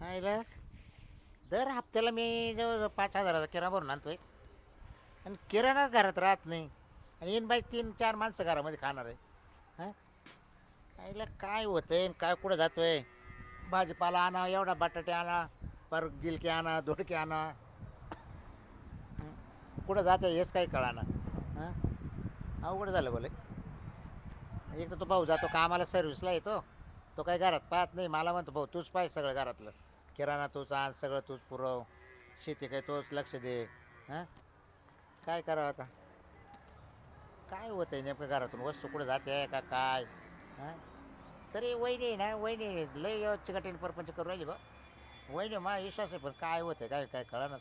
आईला दर हप्त्याला मी जवळजवळ पाच हजाराचा किराणा भरून आणतोय. आणि किराणाच घरात राहत नाही. आणि येईन बाई तीन चार माणसं घरामध्ये खाणार आहे. हां? आईला काय होतं आणि काय कुठं जातो आहे भाजीपाला आणा एवढा बटाटे आणा पर गिलके आणा दोडके आणा. कुठं कुठं आहे हेच काही कळाना. हां? अवघड झालं बोले. एक तर तो भाऊ जातो कामाला सर्व्हिसला येतो. तो काही घरात पाहत नाही. मला म्हणतो भाऊ तूच पाहिजे सगळं घरातलं. किराणा तूच आण सगळं तूच पुरव. शेती काही तोच लक्ष दे हां? काय करावं आता? काय होतं आहे नेमकं घरातून? वस्तू कुठं जाते का काय? हां? तरी वहिनी आहे ना वहिनी लय चिकटीन परपंच करू राहिली बा. वहिनी मा विश्वास आहे पण काय होतं काय काय कळणच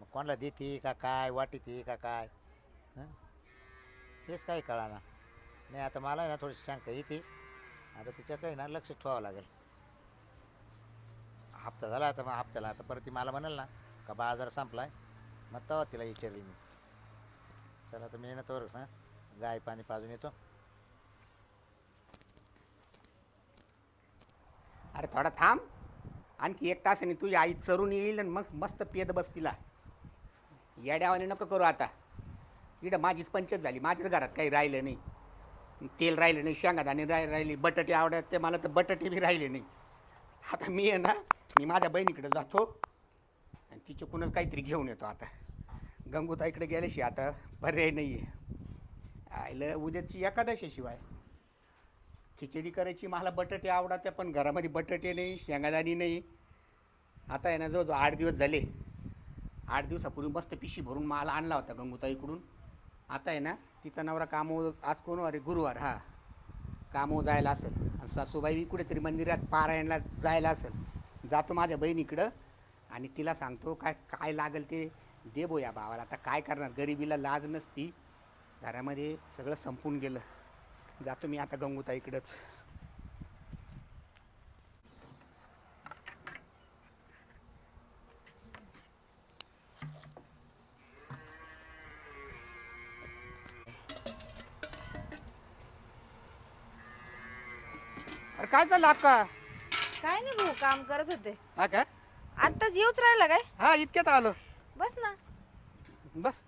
मग कोणाला देते का काय वाटीती का काय? हां? हेच काही कळाना. नाही आता मला ना थोडीशी शंका येते. आता तिच्यात आहे ना लक्ष ठेवावं लागेल. हप्ता झाला आता मग हप्त्याला आता परत ती मला म्हणाल ना का बाजार संपलाय. मग तेव्हा तिला विचारेल मी. चला तर मी ना हां गाय पाणी पाजून येतो. अरे थोडा थांब. आणखी एक तासाने तुझी आई चरून येईल आणि मग मस्त पेद बस तिला. येड्यावाने नको करू आता. इकडं माझीच पंचत झाली. माझ्याच घरात काही राहिलं नाही. तेल राहिलं नाही शेंगादाणे राय राहिली बटाटे आवडत ते मला तर बटाटे बी राहिले नाही. आता मी आहे ना मी माझ्या बहिणीकडे जातो आणि तिच्याकडूनच काहीतरी घेऊन येतो आता. गंगूताईकडे गेल्याशी आता पर्याय नाही आहे आईलं उद्याची एकादशीशिवाय खिचडी करायची मला बटाटे आवडते पण घरामध्ये बटाटे नाही शेंगादाणी नाही. आता आहे ना जवळजवळ आठ दिवस झाले. आठ दिवसापूर्वी मस्त पिशी भरून माल आणला होता गंगूताईकडून. आता आहे ना तिचा नवरा कामो आज कोण वार आहे गुरुवार हा. कामो जायला असेल. आणि सासूबाई कुठेतरी मंदिरात पारायणला जायला असेल. जातो माझ्या बहिणीकडं आणि तिला सांगतो काय काय लागेल ते दे बो या भावाला. आता काय करणार? गरिबीला लाज नसती. घरामध्ये सगळं संपून गेलं. जातो मी आता गंगूताईकडंच अरे काय झालं अक्का? काय नाही भाऊ काम करत होते. हा का? आत्ताच येऊच राहिला काय? हा इतक्यात आलो. बस ना. बस.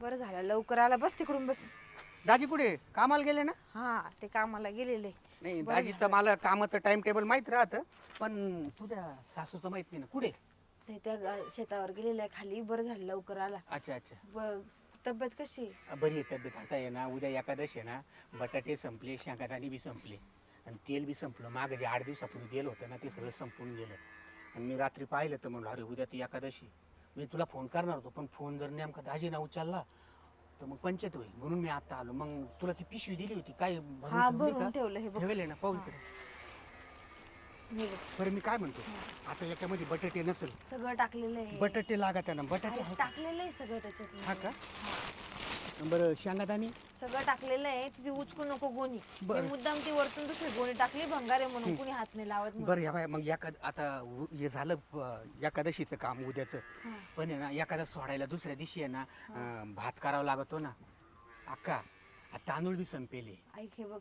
बरं झालं लवकर आला. बस तिकडून बस. दाजी कुठे? कामाला गेले ना? हा ते कामाला गेलेले. नाही बरं दाजीचं मला कामाचं टाइम टेबल माहीत राहतं पण तुझ्या सासूचं माहीत नाही ना. कुठे? ते त्या गा- शेतावर गेलेले खाली. बरं झालं लवकर आला. अच्छा अच्छा. ब- तब्येत कशी? बरी आहे तब्येत. आता आहे ना उद्या एकादशी आहे ना. बटाटे संपले शेंगादाणे बी संपले. आणि तेल बी संपलं. मागं जे आठ दिवसापूर्वी गेलं होतं ना ते सगळं संपून गेलं. आणि मी रात्री पाहिलं तर म्हणलं अरे उद्या ती एकादशी मी तुला फोन करणार होतो पण फोन जर नेमका दाजीना उचलला तर मग पंचायत होईल. म्हणून मी आता आलो. मग तुला ती पिशवी दिली होती काय? भरून हा ठेवली भरून का? ठेवलं हे बघ. ठेवले ना पाहू इकडे. हे बघ. बरं मी काय म्हणतो? आता याच्यामध्ये बटाटे नसेल. सगळं टाकलेलं आहे. बटाटे लागत आहे ना बटाटे आहे? टाकलेलं आहे सगळं त्याच्यात. हा का? बरं शेंगादाणे सगळं टाकलेलं आहे. तुझी उचकू नको गोणी. बरं. मुद्दाम ती वरतून दुसरी गोणी टाकली भंगारे म्हणून कुणी हात नाही लावत म्हणून. बरं या बाय मग एका आता उ- हे झालं अं, एकादशीचं काम उद्याचं. पण आहे ना एकादश सोडायला दुसऱ्या दिवशी आहे ना अं, भात करावा लागतो ना. अक्का आ, तांदूळ बी संपेले ऐक हे बघ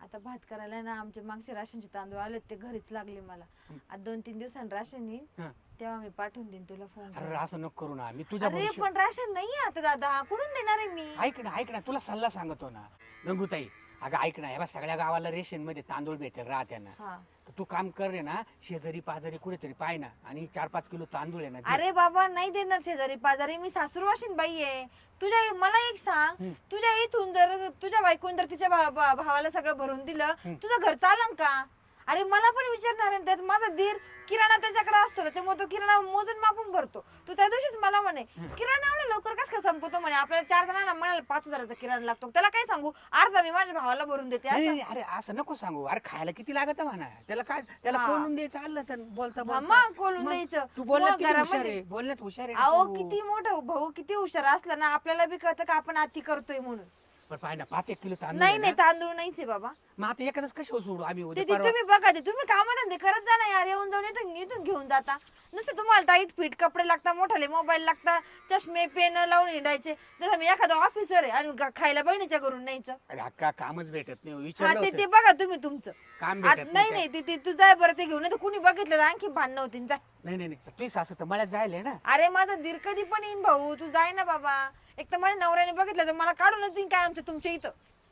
आता भात करायला ना आमचे मागचे राशनचे तांदूळ आले ते घरीच लागले मला. आता दोन तीन दिवसांनी राशन येईल हं. तेव्हा मी पाठवून देईन तुला फोन अरे असं नको करू ना मी तुझ्या अरे भविष्य पण राशन नाहीये आता दादा कुठून देणार आहे मी? ऐक ना ऐक ना तुला सल्ला सांगतो ना. गंगूताई अगं ऐक ना बा सगळ्या गावाला रेशनमध्ये तांदूळ भेटेल राहत्या ना हा. तर तू काम कर रे ना शेजारी पाजारी कुठेतरी पाय ना आणि चार पाच किलो तांदूळ आहे ना दे. अरे बाबा नाही देणार शेजारी पाजारी मी सासूरवाशीन बाई आहे. तुझ्या मला एक सांग हं. तुझ्या इथून जर तुझ्या बायकोन जर तिच्या भा- भा- भावाला सगळं भरून दिलं तुझं घर चालन का? अरे मला पण विचारणार आहे त्यात माझा धीर किराणा त्याच्याकडे असतो त्याच्यामुळे तो किराणा मोजून मापून भरतो तू त्या दिवशीच मला म्हणे किराणा एवढा लवकर कस का संपवतो म्हणे आपल्याला चार जणांना म्हणाल पाच हजाराचा किराणा लागतो त्याला काय सांगू अर्धा मी माझ्या भावाला भरून देते नाही, असं. नाही, अरे असं नको सांगू अरे खायला किती लागत म्हणा त्याला काय त्याला हा. कोणून द्यायचं आलं तर बोलता हा, बोलता मग कोलून मग द्यायचं. तू बोलण्यात मग किती हुशार घरामध्ये- आहे बोलण्यात हुशार आहे ना अहो तू. किती मोठं भाऊ किती हुशार असला ना आपल्याला बी कळतं का आपण अति करतोय म्हणून पण पाच एक किलो तांदूळ नाही आहे नाही तांदूळ नाहीच आहे बाबा. मग आता एखादंच कशावर सोडू? आम्ही ते उद्या ते परवा तुम्ही बघा ते तुम्ही कामाला ते करत जा ना यार येऊन जाऊन इथून इथून घेऊन जाता. नुसतं तुम्हाला टाईट फिट कपडे लागतात मोठाले मोबाईल लागतात चष्मे पेन लावून हिंडायचे. जसं मी एखादा ऑफिसर आहे आणि गा- खायला बहिणीच्या करून न्यायचं. अरे अक्का कामच भेटत नाही हा विचारलं ते ते होतं. बघा तुम्ही तुमचं. काम भेटत नाही नाही नाही ते- ते तू जाय बरं ते घेऊन नाही तर कुणी बघितलं तर आणखी भांडणं होतील जाय नाही नाही नाही तुझी सासू तर मळ्यात जायला ना. अरे माझा दीर कधी पण येईन भाऊ तू जाय ना बाबा. एक तर माझ्या नवऱ्याने बघितलं तर मला काढूनच देईन काय आमचं तुमच्या इथं.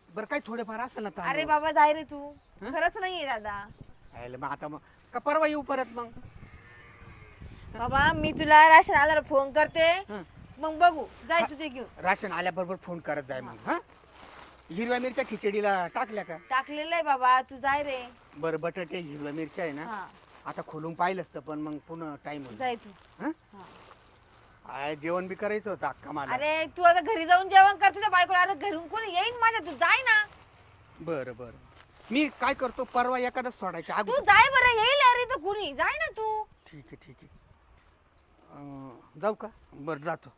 बरं काही थोडेफार असेल ना तांदूळ. अरे बाबा जाय रे तू. खरंच नाहीये दादा. यायला मग आता मग का परवा येऊ परत मग? बाबा मी तुला राशन आल्यावर फोन करते. हं. मग बघू. जाय तू ते घेऊन. राशन आल्याबरोबर फोन करत जाय मग हा? हिरव्या मिरच्या खिचडीला टाकल्या का? टाकलेलं आहे बाबा तू जाय रे. बरं बटाटे हिरव्या मिरच्या आहे ना? हा. आता खोलून पाहिलंच तर पण मग पुन्हा टाइम होईल. जाय तू. हं? हा. आय, जेवण बी करायचं होतं अक्का मला. अरे तू आता घरी जाऊन जेवण कर तुझ्या बायकोला. अरे घरून कोणी येईन माझ्या? तू जाय ना. बरं बरं. मी काय करतो परवा एखादं सोडायच्या तू अगोदर. जाय बरं येईल अरे तर कुणी. जाय ना तू. ठीक आहे ठीक आहे. अं, जाऊ का? बरं जातो.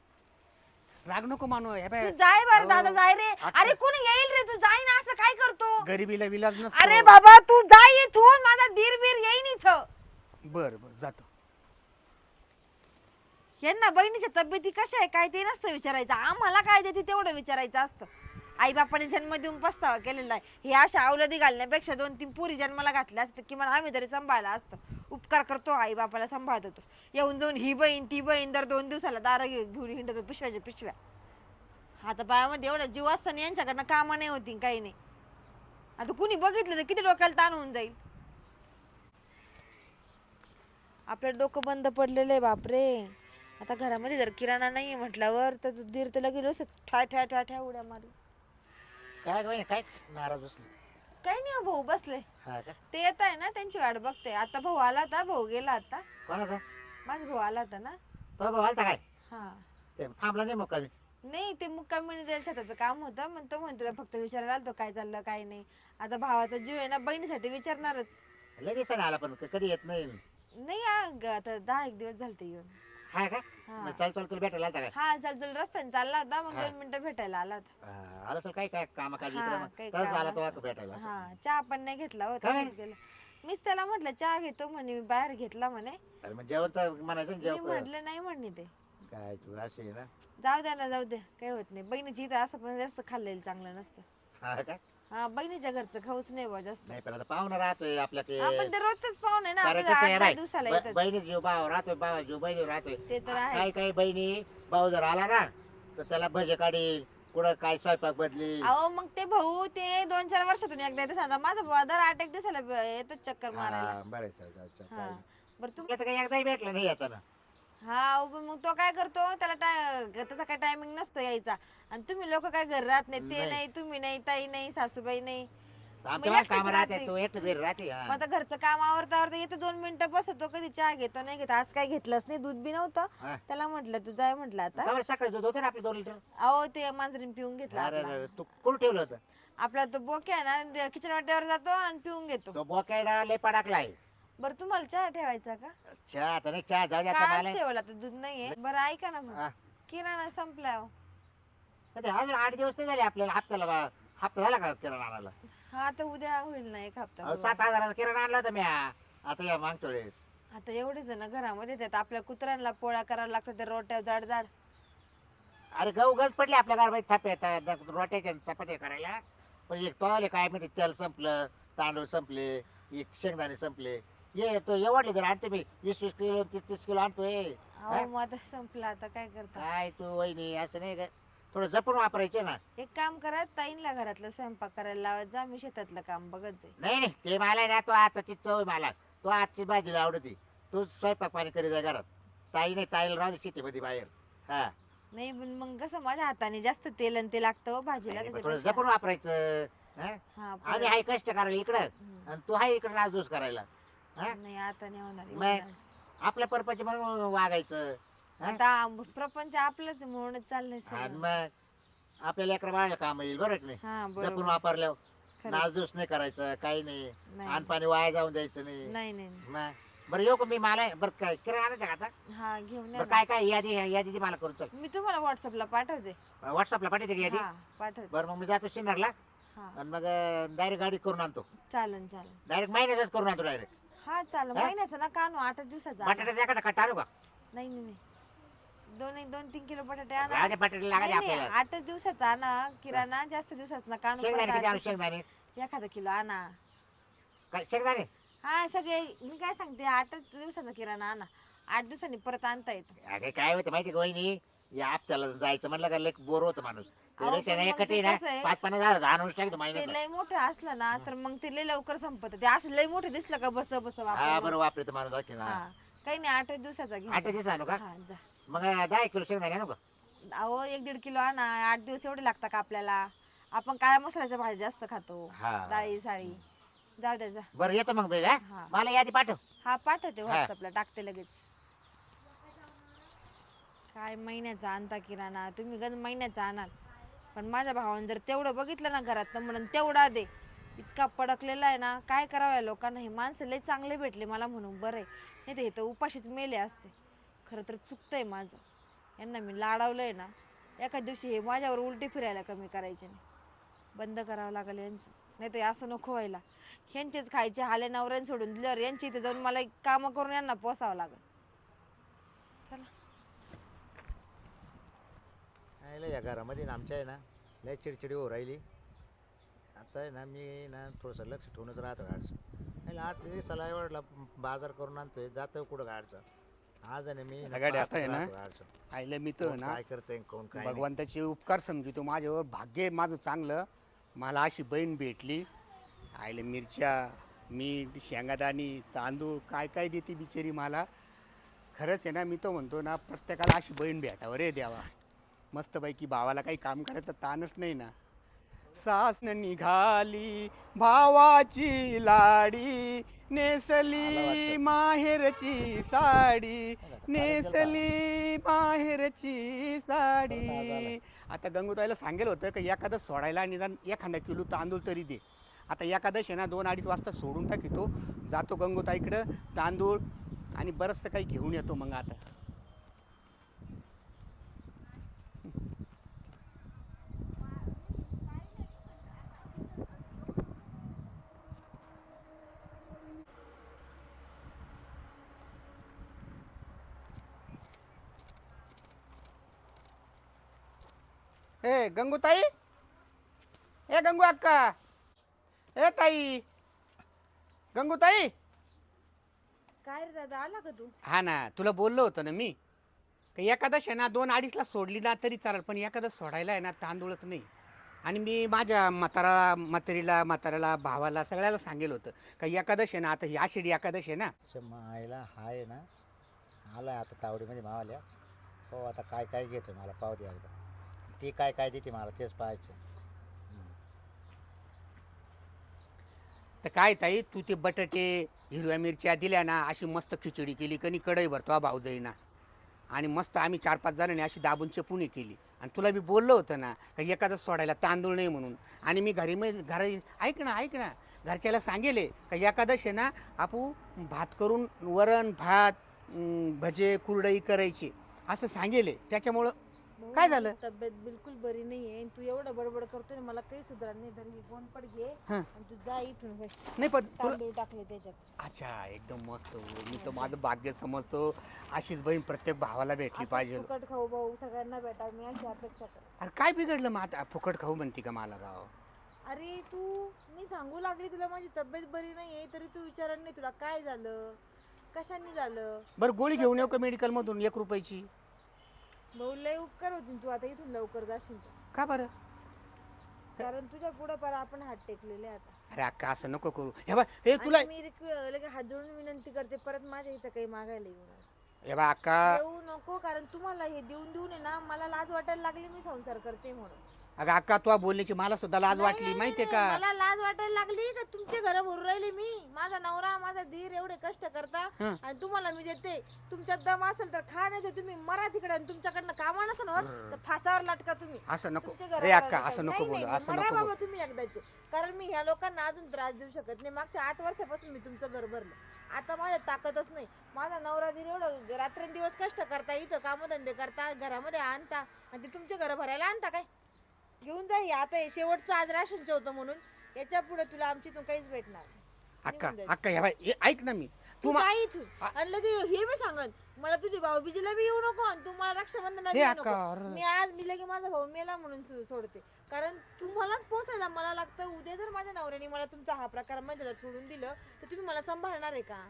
राग नको मानू हे तू बाय जाय बरं दादा जाय रे. आता- अरे कोणी येईल रे? तू जाय ना असं काय करतो? गरिबीला विलाज नसतो. अरे बाबा तू जाय इथून. माझा दीर बीर येईन इथं. बरं बरं जातो. यांना बहिणीच्या तब्येती कशा आहे काय ते नसतं विचारायचं. आम्हाला काय देते तेवढं विचारायचं असतं. आई बापाने जन्म देऊन पस्तावा केलेला आहे. हे अशा अवलदी घालण्यापेक्षा दोन तीन पुरी जन्माला घातल्या असतं किमान आम्ही तरी सांभाळला असतं. उपकार करतो आई बापाला सांभाळत होतो येऊन जाऊन ही बहीण ती बहीण दर दोन दिवसाला दारा घे- घेऊन हिंडतो पिशव्याच्या पिशव्या. आता बायामध्ये एवढा जीव असताना यांच्याकडनं कामं नाही होती काही नाही. आता कुणी बघितलं तर किती डोक्याला ताण होऊन जाईल. आपलं डोकं बंद पडलेलं आहे बापरे. आता घरामध्ये जर किराणा नाहीये म्हटल्यावर तर तू दीर तर लगेच असं ठ्या ठ्या ठ्या ठ्या उड्या मारू. काय गं काय नाराज बसली? काही नाही हो भाऊ बसले. हा का? ते येत आहे ना त्यांची वाट बघते. आता भाऊ आला होता भाऊ गेला आता. कोणाचा? माझा भाऊ आला होता ना. तो भाऊ आलता काय? हा. ते थांबला नाही मग कमी नाही ते मुक्कामी शेताचं काम होतं. मग तो म्हणतो तुला फक्त विचारायला आलतो काय चाललं काय नाही. आता भावाचा जीव आहे ना बहिणीसाठी विचारणारच. लगेच नाही आला पण क- कधी येत नाही? नाही आ, ग- आता दहा एक दिवस झालते येऊन. हा का. मग चाल चाल तुला भेटायला आलता काय हा चल चल रस्त्याने चालला होता मग. दोन मिनिटं भेटायला आला होता. हा, आला असेल काय काय काम हा, काही तसं आला तो. भेटायला. हा चहा पण नाही घेतला होता काय? गेला. मीच त्याला म्हटलं चहा घेतो म्हणे मी बाहेर घेतला म्हणे. अरे मग जेवण तर म्हणायचं ना मी जेव म्हटलं नाही म्हणणे ते. काय तू असे ना? जाऊ द्या ना जाऊ द्या काही होत नाही. बहिणीची इथं असं पण जास्त खाल्लेलं चांगलं नसतं. हा का? हा बहिणीच्या घरचं खाऊच नाही बा जास्त. नाही पण आता पाहुणा राहतोय आपल्या ते. हा पण ते रोजच पाहुणे ना कारण आपल्याला कसं आहे दिवसाला येतात बहिणी जीव भाव राहतोय भावा जीव बहिणी राहतोय. ते तर काही आहे काही बहिणी भाऊ जर आला ना तर त्याला भजे काढील कुठं काय स्वयंपाक बदली अहो मग ते भाऊ ते दोन चार वर्षातून एकदा येतं सांगा. माझा भाऊ दर आठ एक दिवसाला ब- येतच चक्कर मारायला. बरं हा. काय. बरं तुम आता काही एकदाही भेटलं नाही आता ना हा पण मग तो काय करतो त्याला टाय- त्याचा काय टायमिंग नसतो यायचा आणि तुम्ही लोक काय घर राहत नाही ते नाही. नाही तुम्ही नाही ताई नाही सासूबाई नाही आमच्या एकटीच काम राहते राहते. तू एकटं घरी राहते मग. आता घरचं काम आवरता आवरता येतो दोन मिनिटं बसतो कधी चहा घेतो नाही घेतो आज काय घेतलंच नाही दूध बी नव्हतं हा. त्याला म्हटलं तू जाय म्हटलं आता का बरं सकाळी दूध होतं ना आपलं दोन लिटर अहो ते मांजरीन पिऊन घेतला अरे आपला. अरे, तू कुठं ठेवलं होतं आपला तो बोके आहे ना किचन वाट्यावर जातो आणि पिऊन घेतो तो बोकायला लय पडाकलाय बरं तुम्हाला चहा ठेवायचा का? चहा आता नाही चहा जाऊ दे आता काळच मला. ठेवला तर दूध नाहीये. बरं ऐका ना हा. किराणा संपला हो. आता अजून आठ दिवस नाही झाले आपल्याला. हप्त्याला बा- हप्ता झाला का किराणा आणायला? हा आता उद्या होईल ना एक हप्ता. अहो, सात हजाराचा किराणा आणला होता मी. आता या मागच्या वेळेस. आता एवढे जण घरामध्ये येतात. आपल्या कुत्र्यांना पोळ्या करायला लागतात ते रोट्या जाड जाड अरे गहू गज पडले आपल्या घरामध्ये थापे आता द- रोट्याच्या चपात्या करायला. पण एक तोले काय माहिती तेल संपलं तांदूळ संपले एक शेंगदाणे संपले. ये तो एवढले जर आणतो मी. वीस वीस किलो तीस तीस किलो आणतोय. अहो आता संपला आता काय करता? काय तू वहिनी असं नाही का? थोडं जपून वापरायचे ना. एक काम करा ताईंला घरातलं स्वयंपाक करायला लावत जा मी शेतातलं काम बघत जाईल नाही नाही ते मला ना तो आताची चव आहे मला. तो आजची भाजीला आवडती. तू स्वयंपाक पाणी करी जा घरात. ताई नाही ताईला राहू दे शेतीमध्ये बाहेर. हा. नाही पण मग कसं माझ्या हाताने जास्त तेल आणि ते लागतं हो भाजीला नाही, पण थोडं त्याच्यापेक्षा. जपून वापरायचं हा? हा आम्ही हाय कष्ट करायला इकडं. हम्म. आणि तू हाय इकडं नाजूस करायला. हा? नाही आता नाही होणार मग. आपल्या परपंच म्हणून वागायचं हा? आता प्रपंच आपलंच आहे, म्हणूनच चाललंय आणि सगळं. मग आपल्याला लेकरं बाळाला काम येईल बरं की नाही? हा जपून बरोबर वापरल्यावर. खरंच. नाही करायचं काही नाही. नाही. अन्न पाणी वाया जाऊन द्यायचं नाही. नाही नाही नाही. मग बरं येऊ का मी? मला बरं काय किराणा आणायचं का आता? हा घेऊन या बरं ना. काय काय यादी यादी मला करून चल. मी तुम्हाला व्हॉट्सअपला पाठवते. व्हॉट्सअपला पाठवते का यादी? हा पाठवते. बरं मग मी जातो शिन्नरला. हा. आणि मग डायरेक्ट गाडी करून आणतो. चालन चालन. डायरेक्ट मायनसच करून आणतो डायरेक्ट हा चालेल. हा? महिन्याचा ना कानू आठ दिवसाचा आणा. बटाट्याचा एखादा कट्टा आणू का? नाही नाही नाही. दोन एक दोन तीन किलो बटाटे आणा. बटाटे लागायचे नाही, नाही, आपल्याला. आठच दिवसाचा आणा. किराणा जास्त दिवसाचा ना कानू शेंगदाणे परत किती आठ आणू दिवसाचा. शेंगदाणे? एखादा किलो आणा. शेंगदाणे? हा सगळे. मी काय सांगते? आठच दिवसाचा किराणा आणा. आठ दिवसांनी परत आणता येतो. अरे काय होतं माहिती का वहिनी? या हप्त्याला जायचं म्हणलं का लेक बोर होतं माणूस. अहो, त्यापेक्षा पण ना मग एकटे ते ना कसं आहे? पाच पन्नास हजार आणून टाकतो ते महिन्यात लय मोठं असलं ना तर मग ते लय लवकर संपत. ते असं लय मोठं दिसलं का बस बस हा वापरून. बरं वापरतो माणूस ना. हा. काही नाही आठच दिवसाचा घे. आठ दिवस आणू का? हा जा. मग दहा एक किलो शेंगदाणे आणू का? अहो एक दीड किलो आणा. आठ दिवस एवढे लागतात का आपल्याला? आपण काळ्या मसाल्याच्या भाज्या जास्त खातो. हा. डाळी साळी. जाऊ द्या जा. बरं येतो मग हा? हा. मला यादी पाठव. हा पाठवते. व्हॉट्सअपला टाकते लगेच. काय महिन्याचा आणता किराणा तुम्ही गज महिन्याचा आणाल पण माझ्या भावानं जर तेवढं बघितलं ना घरात तर म्हणून तेवढा दे. इतका पडकलेला आहे ना काय करावं या लोकांना? हे माणसं लय चांगले भेटले मला म्हणून बरं आहे. नाही तर हे तर उपाशीच मेले असते. खरं तर चुकतंय माझं. यांना मी लाडवलंय ना एका दिवशी हे माझ्यावर उलटी फिरायला कमी करायचे नाही. बंद करावं लागेल यांचं. नाही तर असं नको व्हायला. ह्यांचेच खायचे हाले नवऱ्यान सोडून दिल्यावर यांची इथे जाऊन मला कामं करून यांना पोसावं लागेल चला नाही या घरामध्ये ना आमच्या आहे ना लय चिडचिडी हो राहिली. आता आहे ना मी ना थोडंसं लक्ष ठेवूनच राहतो गाडचं. नाही आठ दिवसाला एवढला बाजार करून आणतोय जातो कुठं गाडचं. आज आहे ना मी गाडी आता आहे ना? गाडचं. आईला मी तर ना काय करतंय कोण काय नाही. भगवंताचे उपकार समजितो माझ्यावर भाग्य आहे माझं चांगलं. मला अशी बहीण भेटली. आईला मिरच्या मीठ शेंगादाणी तांदूळ काय काय देते बिचारी मला. खरंच आहे ना मी तो म्हणतो ना प्रत्येकाला अशी बहीण भेटावं रे द्यावा मस्तपैकी भावाला काही काम करायचं ताणच नाही ना. सासन निघाली भावाची लाडी नेसली माहेरची साडी नेसली माहेरची साडी. आता गंगूताईला सांगेल होतं की एखादं सोडायला निदान एखादा किलो तांदूळ तरी दे. आता एकादश आहे ना दोन अडीच वाजता सोडून टाकीतो जातो गंगूताईकडं तांदूळ आणि बरंचसं काही घेऊन येतो मग आता. ए गंगूताई? ए गंगू अक्का. ए ताई. गंगूताई? काय रे दादा आला का तू? हा ना तुला बोललो होतं ना मी. का एकादश आहे ना दोन अडीचला सोडली ना तरी चालेल पण एकादश सोडायला आहे ना तांदूळच नाही. आणि मी माझ्या म्हातारा म्हातारीला म्हाताऱ्याला भावाला सगळ्याला सांगेल होतं. का एकादश आहे ना आता ही आषाढी एकादश आहे ना. अच्छा मायला हाय ना. आला आता तावडीमध्ये मावाल्या. हो आता काय काय घेतो मला पाव द्या एकदा. ती काय काय देते मला तेच पाहायचं. तर काय ताई तू ते बटाटे हिरव्या मिरच्या दिल्या ना अशी मस्त खिचडी केली कणी कढई भरतो हा भाऊ जाईना. आणि मस्त आम्ही चार पाच जणांनी अशी दाबून चपुणी केली. आणि तुला बी बोललो होतं ना का एखादं सोडायला तांदूळ नाही म्हणून. आणि मी घरी मध्ये घरी ऐक ना ऐक ना. घरच्याला सांगेले का एकादश आहे ना आपू भात करून वरण भात भजे कुरडई करायची. असं सांगेले. त्याच्यामुळं काय झालं? तब्येत बिलकुल बरी नाहीये तू एवढं बडबड करतोय ना, मला काही सुधार नाही. तर ही फोन पड घे हां. आणि तू जा इथून. नाही पण तुला तांदूळ टाकले त्याच्यात. अच्छा एकदम मस्त. मी तर माझं भाग्य समजतो. अशीच बहीण प्रत्येक भावाला भेटली पाहिजे. फुकट खाऊ भाऊ सगळ्यांना भेटा मी अशी अपेक्षा कर अरे काय बिघडलं मग आता? फुकट खाऊ म्हणते का मला राव? अरे तू मी सांगू लागली तुला माझी तब्येत बरी नाहीये तरी तू विचारत नाही तुला काय झालं? कशाने झालं? बरं गोळी घेऊन येऊ का मेडिकलमधून एक रुपयाची? भाऊ लय उपकार होतील तू आता इथून लवकर जाशील तर. का बरं? कारण तुझ्या पुढे पर आपण हात टेकलेले आता. अरे अक्का असं नको करू. हे बा हे तुला आणि मी रिक्वे- लगे हात जोडून विनंती करते परत माझ्या इथं काही मागायला येऊ नका. हे बा अक्का. येऊ नको कारण तुम्हाला हे देऊन देऊन आहे ना मला लाज वाटायला लागली मी संसार करते म्हणून. अगं अक्का तू बोलण्याची मला सुद्धा लाज वाटली नाही, माहितीये नाही, का? मला लाज वाटायला लागली का तुमचे घर भरून राहिले मी. माझा नवरा माझा धीर एवढे कष्ट करता हं. आणि तुम्हाला मी देते. तुमच्यात दम असेल तर खा नाही तर तुम्ही मरा तिकडे आणि तुमच्याकडनं कामा नसेल होत तर फासावर लाटका तुम्ही. असं नको. तुमच्या रे अक्का असं नको नाही, बोलू नाही, असं मरा नको बाबा बोलू. तुम्ही एकदाचे. कारण मी ह्या लोकांना अजून त्रास देऊ शकत नाही. मागच्या आठ वर्षापासून मी तुमचं घर भरलं. आता माझ्या ताकदच नाही. माझा नवरा धीर एवढं रात्रंदिवस कष्ट करता इथं कामधंदे करता घरामध्ये आणता आणि ते तुमचे घर भरायला आणता काय? घेऊन जा हे. आता हे शेवटचं आज राशनचं होतं म्हणून. याच्यापुढे तुला आमची तू काहीच भेटणार नाही. अक्का निघून जायचं. अक्का ह्या बाई हे ऐक ना मी. तू मा- इथून आणि लगे हे बी सांगन. मला तुझी भाऊ बीजीला बी येऊ नको आणि तू मला रक्षाबंधनाला हे येऊ अक्का, नको. अरे. मी आज मी लगे माझा भाऊ मेला म्हणून सो- सोडते. कारण तुम्हालाच पोसायला मला लागतं. उद्या जर माझ्या नवऱ्याने मला तुमचा हा प्रकार माझ्या सोडून दिलं तर तुम्ही मला सांभाळणार आहे का?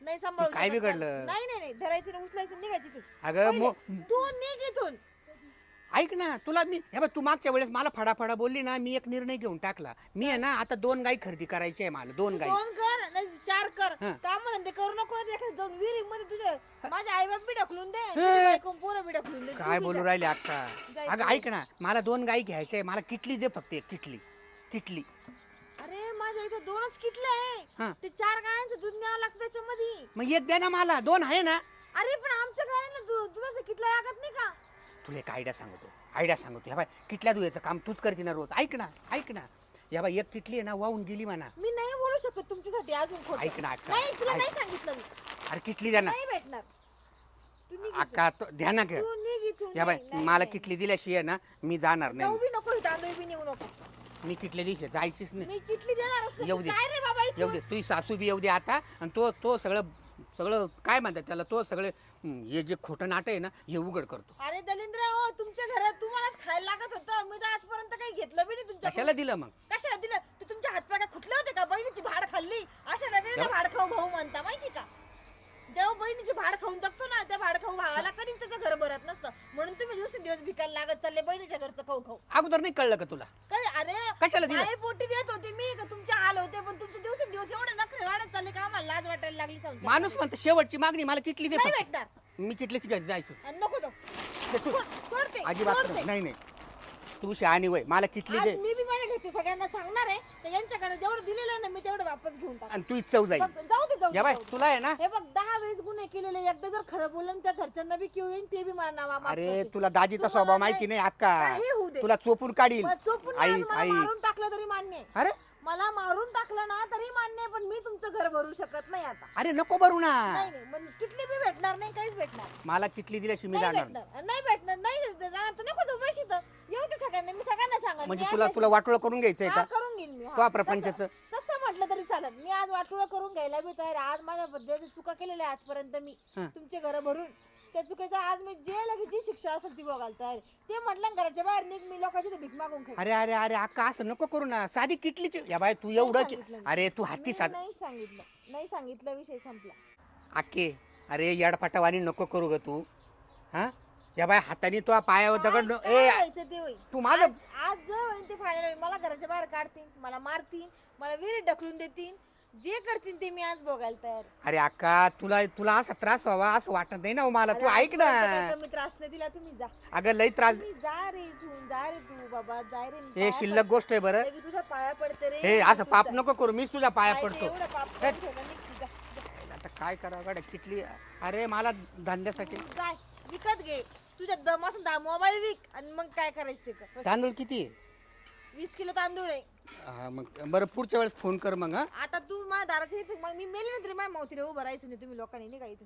नाही सांभाळू काय शकत का? बिघडलं? नाही नाही नाही. धरायचं नाही, उचलायचं निघायची तू अगं मो तू निघ इथून. ऐक ना तुला मी हे बघ तू मागच्या वेळेस मला फडाफडा बोलली ना मी एक निर्णय घेऊन टाकला. मी आहे ना आता दोन गाई खरेदी करायची आहे मला दोन गाई. दोन कर नाही चार कर. हं. म्हणते करू नको ना एखादं जाऊन विहिरी मध्ये तुझे माझ्या आई बाप बी ढकलून दे. आणि. तुझी बायको पोरं बी ढकलून दे. तू काय बी बोलू जा. राहिले जाय अगं. ऐक ना मला दोन गाई घ्यायच्या आहे मला किटली दे फक्त एक किटली. किटली. अरे माझ्या इथं दोनच किटले हा. आहे ते चार गायांचं दूध न्यावं लागतं त्याच्यामध्ये. मग एक द्या ना मला दोन आहे ना. अरे पण आमच्या गायांना दु- दुधाचं किटला लागत नाही का? तुला एक आयडिया सांगतो आयडिया सांगतो. ह्या बाय किटल्या दुयाचं काम तूच करते ना रोज. ऐक ना ऐक ना. या बाई एक किटली आहे ना वाहून गेली म्हणा. मी नाही बोलू शकत तुमच्यासाठी अजून खोटं. ऐक ना, अक्का, नाही तुला ऐक. नाही सांगितलं मी. अरे किटली द्या ना. नाही भेटणार. तू निघ इथून. अक्का तो- ध्यान घे तू निघ इथून. या बाई नाही, नाही, मला नाही. किटली दिल्याशिवाय ना मी जाणार जाऊ नाही बी नको तांदूळ बी नेऊ नको. मी किटल्या दिवशी जायचीच नाही. मी किटली देणारच नाही. येऊ तू दे. काय रे बाबा येऊ इथून. दे तुझी सासू बी येऊ दे आता आणि तो तो सगळं सगळं काय म्हणतात त्याला? तो सगळे हं, हे जे खोटं नाटक आहे ना हे उघड करतो. अरे दलिंद्र हो तुमच्या घरात तुम्हालाच खायला लागत होतं. मी तर आजपर्यंत काही घेतलं बी नाही तुमच्या कशाला दिलं मग? कशाला दिलं? ते तुमच्या हातपाड्या खुटले होते का? बहिणीची भाड खाल्ली. अशा नगरीला भाड खाऊ भाऊ म्हणता माहिती का? जेव्हा बहिणीची भाड खाऊन टाकतो ना त्या भाड खाऊ भावाला कधीच त्याचं घर भरत नसतं. म्हणून तुम्ही दिवसेंदिवस भिकायला लागत चालले बहिणीच्या घरचं खाऊ खाऊ. अगोदर नाही कळलं का तुला? अरे कशाला दिलं? काय पोटी देत होते मी का तुमचे हाल होते पण तुमचे दिवसेंदिवस एवढे वाढत चालले का आम्हाला लाज वाटायला लागली. माणूस म्हणतो शेवटची मागणी मला किटली दे नाही फक्त. भेटणार मी किटलीच घरी जायचं आणि नको जाऊ ते तू- सोड सोड ते, अजिबात नाही ते. नाही. तू शहाणी वय मला किटली आज दे मी बी माझ्या घरचे सगळ्यांना सांगणार आहे तर यांच्याकडे जेवढं दिलेलं आहे ना मी तेवढं वापस घेऊन टाक आणि तू चव जाईल जाऊ दे जाऊ दे, या बाय जाऊ दे. तुला आहे ना हे बघ दहा वेळेस गुन्हे केलेले एकदा जर खरं बोललं ना त्या घरच्यांना बी किंवा येईन ते बी मला नावा माफ अरे करतील. तुला दाजीचा तुम्हाला स्वभाव माहिती नाही अक्का काही होऊ दे. तुला चोपून काढील मग चोपून आई मला आई मारून टाकलं तरी मान्य आहे अरे मला मारून टाकलं ना तरी मान्य आहे पण मी तुमचं घर भरू शकत नाही आता अरे नको भरू ना नाही नाही मग किटली बी भेटणार नाही काहीच भेटणार मला किटली दिल्याशी मी नाही जाणार नाही. भेटणार नाही भेटणार नाही जाणार तर नको जाऊ पैसे तर येऊ दे सगळ्यांना मी सगळ्यांना सांगा म्हणजे तुला तुला वाटोळ करून घ्यायचंय का करून घेईन मी हा. तो प्रपंचाचं? तसं- तसं म्हटलं तरी चालेल मी आज वाटोळं करून घ्यायला बी तयार आहे. आज माझ्या बद्दल चुका केलेल्या आहे आजपर्यंत मी हं. तुमचे घर भरून त्या चुकीचा आज मी जे लगेच जी शिक्षा असेल ती बघायला तयार आहे. ते म्हटलं घराच्या बाहेर निघ मी लोकांची भीक मागून. अरे अरे अरे अक्का असं नको करू ना. साधी किटलीची या बाय तू एवढं के- सांगितलं मी. अरे तू हत्ती मी साध नाही सांगितलं. नाही सांगितलं विषय संपला. आके अरे याडपाटावानी नको करू ग तू. हा? या बाय हाताने तो पायावर दगड न- काय ए ते होईल? तू माझं आज जो होईल ते फायनल होईल. मला घराच्या बाहेर काढतील मला मारतील मला विहिरीत ढकलून देतील जे करतील ते मी आज बघायला तयार. अरे अक्का तुला तुला असा त्रास व्हावा असं वाटत नाही ना हो मला? तू ऐक ना. कमी त्रास नाही दिला तुम्ही जा. अगं लई त्रास तुम्ही जा रे इथून जा रे तू बाबा जाय रे मी हे शिल्लक गोष्ट आहे बरं. तुझ्या पाया पडते रे. हे असं तू पाप जा. नको करू मीच तुझ्या पाया ते पडतो. एवढं पाप. करून ठेवलं नाही तू जा, जा. आता काय करावं गाड्या किटली. अरे मला धंद्यासाठी तू विकत घे. तुझ्या दम असून दहा मोबाईल विक आणि मग काय करायचं ते कर. तांदूळ किती आहे? वीस किलो तांदूळ आहे. हा, मग बरं पुढच्या वेळेस फोन कर मग हा. आता तू माझ्या दाराच्या इथे मग मी मेले ना तरी माझ्या मावतीला उभं राहायचं नाही तुम्ही लोकांनी नाही का इथं?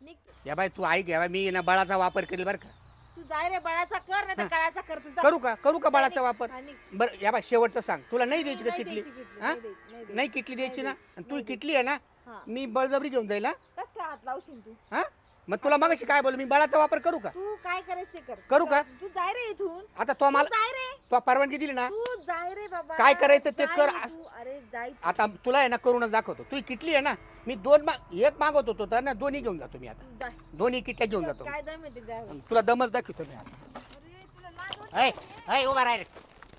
निघ. या बाय तू ऐक या बाय मी ना बळाचा वापर करेल बरं का? तू जाय रे बळाचा कर नाही तर काळाचा कर तुझा. करू का? करू का बळाचा वापर? निघ. बरं या बाय शेवटचं सांग. तुला नाही द्यायची का नाही किटली द्यायची किटली, हा? नाही द्यायची, नाही द्यायची. नाही किटली द्यायची ना? आणि तू किटली आहे ना? हा. मी बळजबरी घेऊन जाईल हा? कस काय हात लावशील तू? हा? मग तुला मगाशी काय बोल मी बळाचा वापर करू का? तू काय करायचं ते कर. करू का? तू जाय रे इथून. आता तो तू मला जाय रे. तो परवानगी दिली ना? तू जाय रे बाबा. काय करायचं ते जाय कर. रे तू. अरे जाय तू. आता तुला आहे ना करूनच दाखवतो. तू किटली आहे ना मी दोन माग एक मागवत होतो तर ना दोन्ही घेऊन जातो मी आता. जाय. दोन्ही किटल्या घेऊन जातो काय दम येते जाय. आणि तुला दमच दाखवतो मी आता. अरे तुला लाज वाटते? ऐ ऐ उभा राह रे.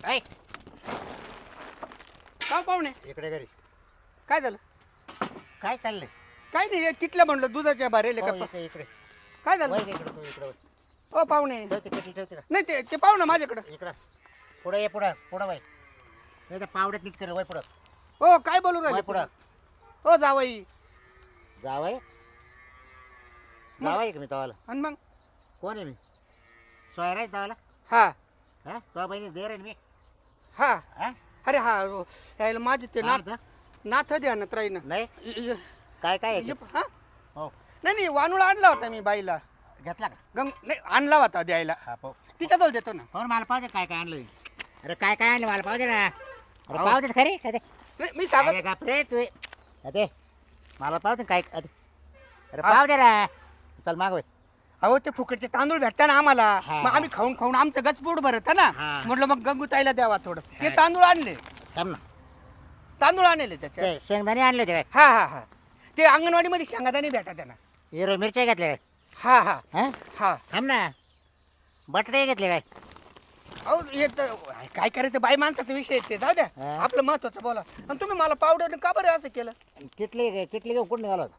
ऐ. का पाहुणे? इकडे घरी. काय झालं? काय चाललंय? काय नाही हे किटल्या म्हणलं दुधाच्या बारेले हो, का इकडे इकडे. काय झालं? वळ इकडे तू इकडे वळ. हो पाहुणे. ठेवते किती ठेवते का? नाही ते ते पाहुणं माझ्याकडं. इकडं. पुढं ये पुढं पुढं वय. नाही तर पावड्यात नीट कर वय पुढं. हो काय बोलू वय राहिले पुढं. हो जावई. जावय जावाय का मी तवाला? आणि मग? कोण आहे मी? सोयराय तवाला? हा. हा? तो बहिणी दे रे मी. हा. हा? अरे हा हो. यायला माझे ते नाथ? नाथ ध्यानात राहीन नाही? काय काय आहे ते? हा? हो. नाही नाही वानुळा आणला होता मी बाईला. घेतला का? गंग नाही आणला होता द्यायला. हा पाहू. तिच्याजवळ देतो ना. हो मला पाहू दे काय काय आणलं अरे काय काय आणलं मला? पाहू दे ना. अरे अहो. पाहू दे खरे. अरे नाही, मी सांगत अरे बापरे तू अरे मला पाहू दे काय अरे अरे पाहू दे ना. चल मागवे. अहो ते फुकटचे तांदूळ भेटता ना आम्हाला. हा. मग आम्ही खाऊन खाऊन आमचं गचपोट भरत ना? हा. म्हटलं मग गंगूताईला द्यावा थोडस. ते हा. तांदूळ आणले. थांब ना. तांदूळ आणले त्याच्या ते शेंगदाणे आणले होते काय हा हा हा. ते अंगणवाडीमध्ये शेंगादाणे भेटा त्यांना. हिरो मिरच्या घेतल्या काय हा हा. हा? हा. थांब ना. बटाटे घेतले काय अहो हे तर काय करायचं? बाई माणसाचा विषय आहे ते. जाऊ द्या. हा. आपलं महत्वाचं बोला. आणि तुम्ही मला पावडर का बरं असं केलं? किटली किटली घेऊन कुठं निघाला होता?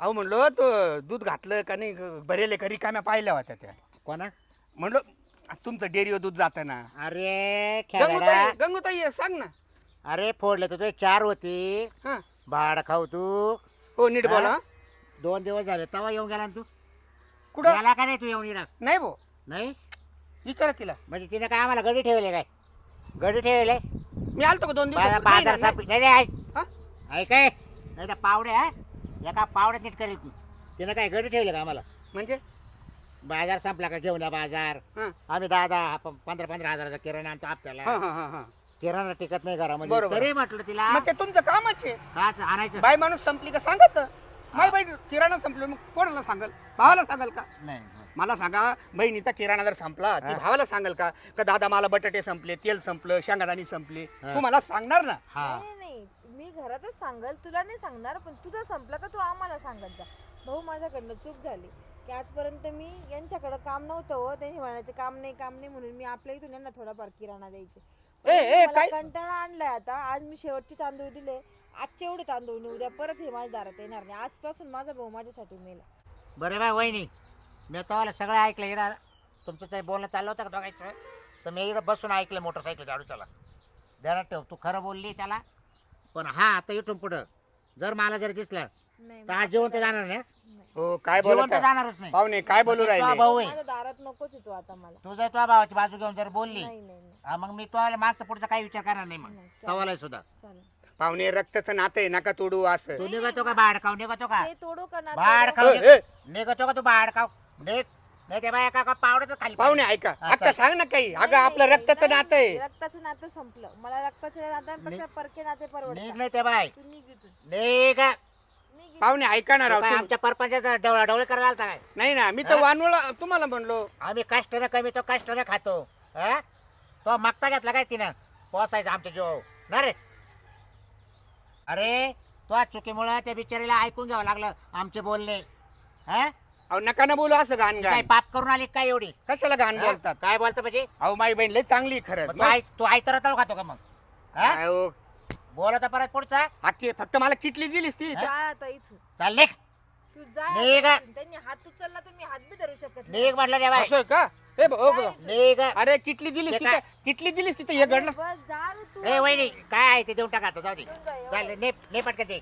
अहो म्हणलो तो दूध घातलं का नाही? भरेले का? रिकाम्या पाहिल्या होत्या त्या. कोणा? म्हणलो तुमचं डेअरीवर दूध जातं ना अरे खेळाडा. गंगूताई सांग ना. अरे फोडले तर तुझे चार होती. हा. भाड खाऊ तू. हो नीट बोला. हा? दोन दिवस झाले तवा येऊन गेला ना तू? कुठं? गेला का नाही तू येऊन इडा नाही भाऊ. नाही? विचारा तिला. म्हणजे तिने काय आम्हाला गडी ठेवले काय? गडी ठेवले? मी आलतो का दोन बाजार दिवस बाजार सापी नाही. नाही ऐक. हा? ऐक आहे. नाही तर पावडे एका पावड्यात नीट करीत तू तिनं काय गडी ठेवले का आम्हाला? म्हणजे? बाजार संपला का घेऊन या बाजार? हा. आम्ही दहा दहा प- पंधरा पंधरा हजाराचा किराणा आणतो हा आपल्याला. हा हा हा किराणा टिकत नाही घरामध्ये. बरोबर. तरी म्हटलं तिला मग ते तुमचं कामच आहे. काच आणायचं? बाई माणूस संपली का सांगत? माय बाई किराणा संपलो मग कोणाला सांगाल भावाला सांगाल का? नाही. मला सांगा बहिणीचा किराणा जर संपला ती. भावाला सांगाल का? का दादा मला बटाटे संपले तेल संपलं शेंगादाणी संपले. तू मला सांगणार ना? हा. नाही नाही. मी घरातच सांगल तुला नाही सांगणार पण तुझं संपलं का तू आम्हाला सांगत जा. भाऊ माझ्याकडनं चूक झाली. की आजपर्यंत मी यांच्याकडं काम नव्हतं हो त्यांनी म्हणायचे काम नाही काम नाही म्हणून मी आपल्या इथून यांना थोडाफार किराणा द्यायचे. पण ए, ए, मला काय- कंटाळा आणलाय आता. आज मी शेवटचे तांदूळ दिले. आजचे एवढे तांदूळ नाही उद्या परत हे माझ्या दारात येणार नाही. आजपासून माझा भाऊ माझ्यासाठी मेला. बरं बाय वहिनी. मी तुम्हाला सगळं ऐकलं इकडं तुमचं काही बोलणं चाललं होतं का दोघायचं तर मी इकडं बसून ऐकलं मोटरसायकल झाडू त्याला ध्यानात ठेव तू खरं बोलली त्याला. पण हा आता इथून पुढं. जर मला जर दिसलं नाही तर आज जेवण तर जाणार नाही. हो? काय बोलत जेवण तर आहे? जाणारच नाही. पाहुणे काय बोलू म्हणजे तो राहिले भाऊ आहे. माझ्या दारात नकोच आहे तू आता मला. तू जर तुझ्या भावाची बाजू घेऊन जर बोलली नाही नाही नाही. हा, मग मी तुला मागचा पुढचा काही विचार करणार नाही मग. नाही, चालेल. तवाला सुद्धा. चालेल. पाहुणे रक्ताचं नातं आहे नका तोडू असं. तू निघतो का खाऊ? निघतो का? ते तोडू का ना ए, ए. निघतो का तू बाहेर नाही ते बाय का पावडं खाली पाहुणे ऐका. हा, अक्का चल. सांग ना काही. नाही, अगं आपलं नाही, रक्ताचं नाही, नातं आहे. रक्ताचं नातं संपलं. मला रक्ताच्या नात्यांपेक्षा परके नाते निघ परवडतात. नाही ते बाय तू निघ इथून. निघ निघ इथून. पाहुणे ऐका ना राव काय तुम्ही. आमच्या परपंचाचा डवळा डवळे करायला आलता काय? नाही ना मी तर वानवळा तुम्हाला म्हणलो. आम्ही कष्टाने कमी तो कष्टाने खातो. हा? तो मागता घेतला काय तिनं? पोसायचं आमच्या जीव. ना रे. अरे तो चुकीमुळे त्या बिचारीला ऐकून घ्यावं लागलं आमचे बोलणे. हा? अहो नका ना बोलू असं घाण काय घाण. पाप करून आली काय एवढी? कशाला घाण हा? बोलतात काय बोलतो म्हणजे? अहो माई बहीण लय चांगली आहे खरंच. मग तू आई तू आई तर खातो का मग? हा? हो, बोलत परत पुढचा. अख्खी फक्त मला किटली दिलीस ती जा आता इथून चाल निघ. तू जा निघ. आता इथून. त्यांनी हात उचलला तर मी हात बी धरू शकत नाही. निघ म्हटलं रे बाय असं का? ब- निघ. अरे किटली दिलीस ते तिथं. काय? किटली दिलीस तिथं हे घडलं. बस जा रे तू. ए वहिनी काय आहे ते देऊन टाका आता, जाऊ दे. देऊन जा, एवढं. चाल ने ने पटकन दे.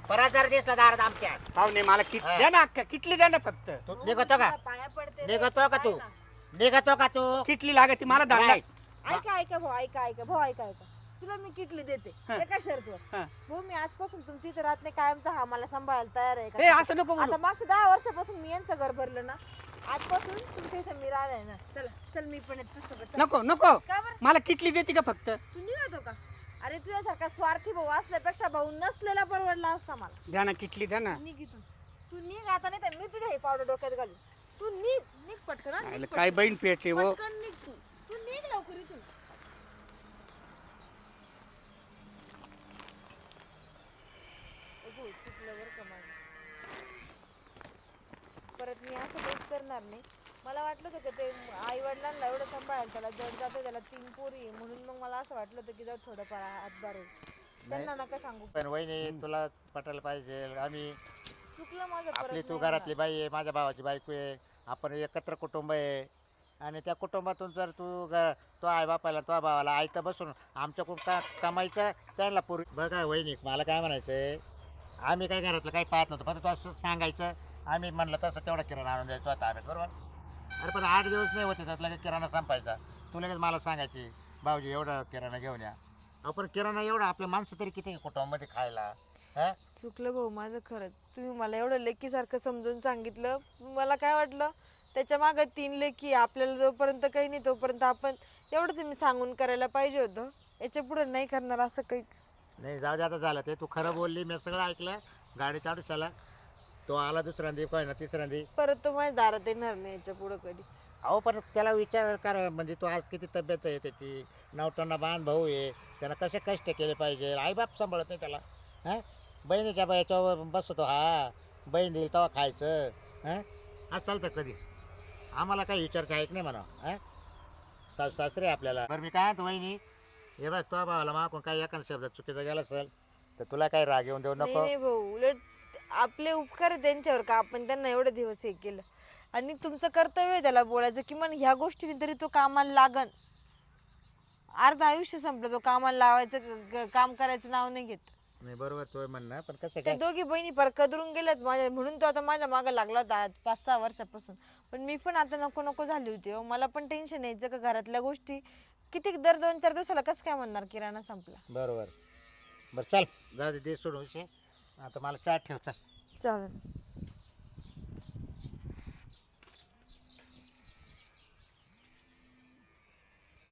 परत जर दिसला दारात आमच्या पाहुणे मला किट हा. द्या ना अख्खा किटली द्या ना फक्त. तू निघतो का? तुला पाया पडते रे. निघतो का तू? निघतो का तू? किटली लागते मला दांडा काय? ऐका ऐका भाऊ ऐका ऐका भाऊ ऐका ऐका. तुला मी किटली देते. हा. एका शर्तवर. हा. भाऊ मी आजपासून तुमची इथे राहत नाही कायमचा हा मला सांभाळायला तयार आहे का? असं नको बोलू. आता मागच्या दहा वर्षापासून मी यांचं घर भरलं ना आजपासून तुमच्या इथे मी राहिलाय ना चला चल मी पण येतो चल. नको नको. का बरं? मला किटली देते का फक्त? तू निघतो का? अरे तुझ्यासारखा स्वार्थी भाऊ असल्यापेक्षा भाऊ नसलेला परवडला असता मला. द्या ना किटली द्या ना. निघ इथून. तू निघ आता नाही तर मी तुझ्या हे पावडर डोक्यात घालू तू निघ निघ पटकन हा, निघ आयला पटकन. काय बहीण पेटली हो. पटकन निघ तू. तू निघ लवकर इथून. चुकलं बरं का माझं. परत मी असं काहीच करणार नाही. मला वाटलं होतं का ते आई वडिलांना एवढं सांभाळायला त्याला जड जातं त्याला तीन पोरी आहे. म्हणून मग मला असं वाटलं होतं की जाऊ थोडंफार हातभार होईल त्यांना नका सांगू. पण वहिनी तुला पटायला पाहिजे. आम्ही चुकलं माझं आपली परत तू नाही घरातली बाई आहे माझ्या भावाची बायको आहे. आपण एकत्र कुटुंब आहे. आणि त्या कुटुंबातून जर तू तो आई बापाला तो भावाला आयतं बसून आमच्याकडून का कमायचं त्यांना पूर्वी बघा वहिनी मला काय म्हणायचं आहे आम्ही काय घरातलं काही पाहत नव्हतो. फक्त तू असं सांगायचं. आम्ही म्हणलं तसं तेवढा किराणा आणून द्यायचो आता आम्ही बरोबर? अरे पण आठ दिवस नाही होते त्यात लगेच किराणा संपायचा. तू लगेच मला सांगायची भाऊजी एवढं किराणा घेऊन या. आपण किराणा एवढा आपल्या माणसं तरी किती कुटुंबामध्ये खायला? हा? चुकलं भाऊ माझं खरंच तुम्ही मला एवढं लेकीसारखं समजून सांगितलं मला काय वाटलं? त्याच्यामागे तीन लेखी आपल्याला जोपर्यंत काही नाही तोपर्यंत आपण एवढंच मी सांगून करायला पाहिजे होतं. याच्यापुढे नाही करणार असं काही. नाही जाऊ दे आता झालं ते. तू खरं बोलली मी सगळं ऐकलं गाडी चालू चला. तो आला दुसऱ्यांदी ना तिसऱ्यांदी परत तो माझ्या दारात येणार नाही याच्यापुढे कधीच. अहो पण त्याला विचार कर म्हणजे तो आज किती तब्येत आहे त्याची? नवटांना बाण भाऊ आहे त्याला कसे कष्ट केले पाहिजे? आईबाप सांभाळत नाही त्याला हां? बहिणीच्या बा- याच्यावर बसतो हा. बहीण देईल तेव्हा खायचं हां? आज चालतं कधी? आम्हाला काही विचारचं ऐक नाही म्हणा हां? सास सासरे आपल्याला. बरं मी काय म्हणतो वहिनी हे बघ तो भावाला मागून काही एखादा शब्दात चुकीचा गेला असेल तर तुला काही राग येऊन देऊ नाही नको. नाही भाऊ उलट आपले उपकार आहे त्यांच्यावर का? आपण त्यांना एवढे दिवस हे केलं. आणि तुमचं कर्तव्य आहे त्याला बोलायचं. किमान ह्या गोष्टीने तरी तो कामाला लागन. अर्ध आयुष्य संपलं. तो कामाला लावायचं क- क- काम करायचं नाव नाही घेत. नाही बरोबर तो म्हणणं पण कसं त्या काय? दोघी बहिणी पर कदरून गेल्यात माझ्या म्हणून तो आता माझ्या मागे लागला होता आज पाच सहा वर्षापासून. पण मी पण आता नको नको झाली होती हो. मला पण टेन्शन यायचं का घरातल्या गोष्टी किती दर दोन चार दिवसाला कसं काय म्हणणार? किराणा संपला. बरोबर. बरं चल. जाऊ दे दे सोडून विषय आता मला चहा ठेव चल. चालेल.